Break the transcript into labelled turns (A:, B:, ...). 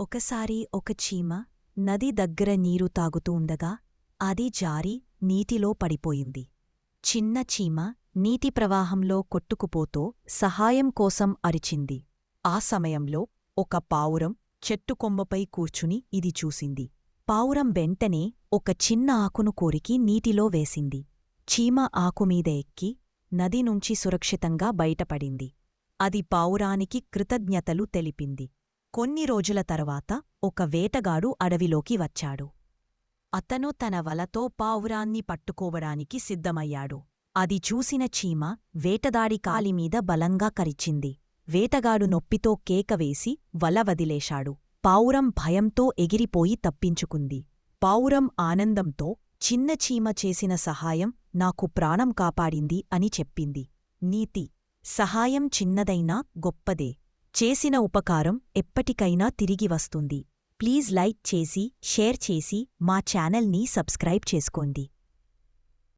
A: ఒకసారి ఒక చీమ నది దగ్గర నీరు తాగుతూ ఉండగా అది జారి నీటిలో పడిపోయింది. చిన్న చీమ నీటి ప్రవాహంలో కొట్టుకుపోతూ సహాయం కోసం అరిచింది. ఆ సమయంలో ఒక పావురం చెట్టుకొమ్మపై కూర్చుని ఇది చూసింది. పావురం వెంటనే ఒక చిన్న ఆకును కోరికి నీటిలో వేసింది. చీమ ఆకుమీద ఎక్కి నది నుంచి సురక్షితంగా బయటపడింది. అది పావురానికి కృతజ్ఞతలు తెలిపింది. కొన్ని రోజుల తర్వాత ఒక వేటగాడు అడవిలోకి వచ్చాడు. అతను తన వలతో పావురాన్ని పట్టుకోవడానికి సిద్ధమయ్యాడు. అది చూసిన చీమ వేటదాడి కాలిమీద బలంగా కరిచింది. వేటగాడు నొప్పితో కేకవేసి వల వదిలేశాడు. పావురం భయంతో ఎగిరిపోయి తప్పించుకుంది. పావురం ఆనందంతో చిన్న చీమ చేసిన సహాయం నాకు ప్రాణం కాపాడింది అని చెప్పింది. నీతి సహాయం చిన్నదైనా గొప్పదే. చేసిన ఉపకారం ఎప్పటికైనా తిరిగి వస్తుంది. ప్లీజ్ లైక్ చేసి షేర్ చేసి మా ఛానల్ని సబ్స్క్రైబ్ చేసుకోండి.